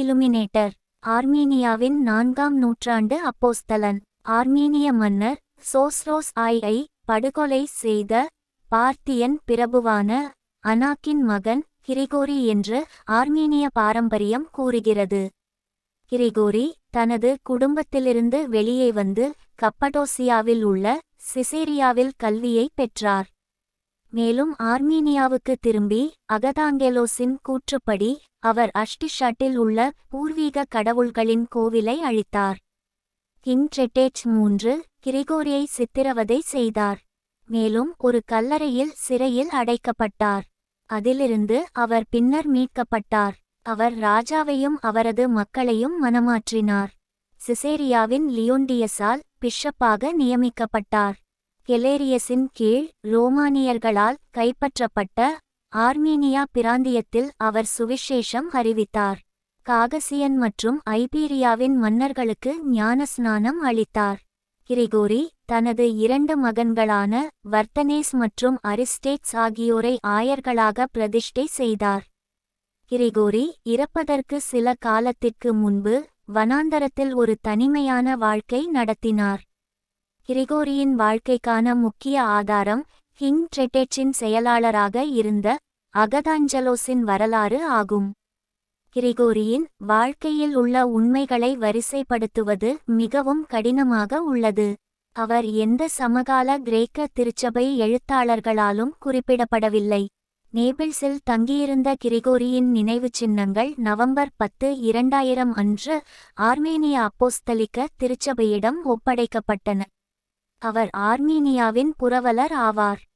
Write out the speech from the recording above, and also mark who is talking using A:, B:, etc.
A: Illuminator ஆர்மீனியாவின் நான்காம் நூற்றாண்டு அப்போஸ்தலன் ஆர்மீனிய மன்னர் சோஸ்ரோஸ் ஐ படுகொலை செய்த பார்த்தியன் பிரபுவான அனாக்கின் மகன் கிரிகோரி என்று ஆர்மீனிய பாரம்பரியம் கூறுகிறது. கிரிகோரி தனது குடும்பத்திலிருந்து வெளியே வந்து கப்படோசியாவில் உள்ள சிசேரியாவில் கல்வியை பெற்றார். மேலும் ஆர்மீனியாவுக்கு திரும்பி அகதாங்கெலோஸின் கூற்றுப்படி அவர் அஷ்டிஷட்டில் உள்ள பூர்வீக கடவுள்களின் கோவிலை அழித்தார். கிங்ட்ரெட்டேட் மூன்று கிரிகோரியை சித்திரவதை செய்தார். மேலும் ஒரு கல்லறையில் சிறையில் அடைக்கப்பட்டார். அதிலிருந்து அவர் பின்னர் மீட்கப்பட்டார். அவர் ராஜாவையும் அவரது மக்களையும் மனமாற்றினார். சிசேரியாவின் லியோண்டியஸால் பிஷப்பாக நியமிக்கப்பட்டார். கெலேரியஸின் கீழ் ரோமானியர்களால் கைப்பற்றப்பட்ட ஆர்மீனியா பிராந்தியத்தில் அவர் சுவிசேஷம் அறிவித்தார். காகசியன் மற்றும் ஐபீரியாவின் மன்னர்களுக்கு ஞானஸ்நானம் அளித்தார். கிரிகோரி தனது இரண்டு மகன்களான வர்த்தனேஸ் மற்றும் அரிஸ்டேட்ஸ் ஆகியோரை ஆயர்களாக பிரதிஷ்டை செய்தார். கிரிகோரி இறப்பதற்கு சில காலத்திற்கு முன்பு வனாந்தரத்தில் ஒரு தனிமையான வாழ்க்கை நடத்தினார். கிரிகோரியின் வாழ்க்கைக்கான முக்கிய ஆதாரம் கிங் ட்ரெட்டெச்சின் செயலாளராக இருந்த அகதாஞ்சலோஸின் வரலாறு ஆகும். கிரிகோரியின் வாழ்க்கையில் உள்ள உண்மைகளை வரிசைப்படுத்துவது மிகவும் கடினமாக உள்ளது. அவர் எந்த சமகால கிரேக்க திருச்சபை எழுத்தாளர்களாலும் குறிப்பிடப்படவில்லை. நேபிள்ஸில் தங்கியிருந்த கிரிகோரியின் நினைவுச் சின்னங்கள் நவம்பர் பத்து இரண்டாயிரம் அன்று ஆர்மேனிய அப்போஸ்தலிக்க திருச்சபையிடம் ஒப்படைக்கப்பட்டன. அவர் ஆர்மீனியாவின் புரவலர் ஆவார்.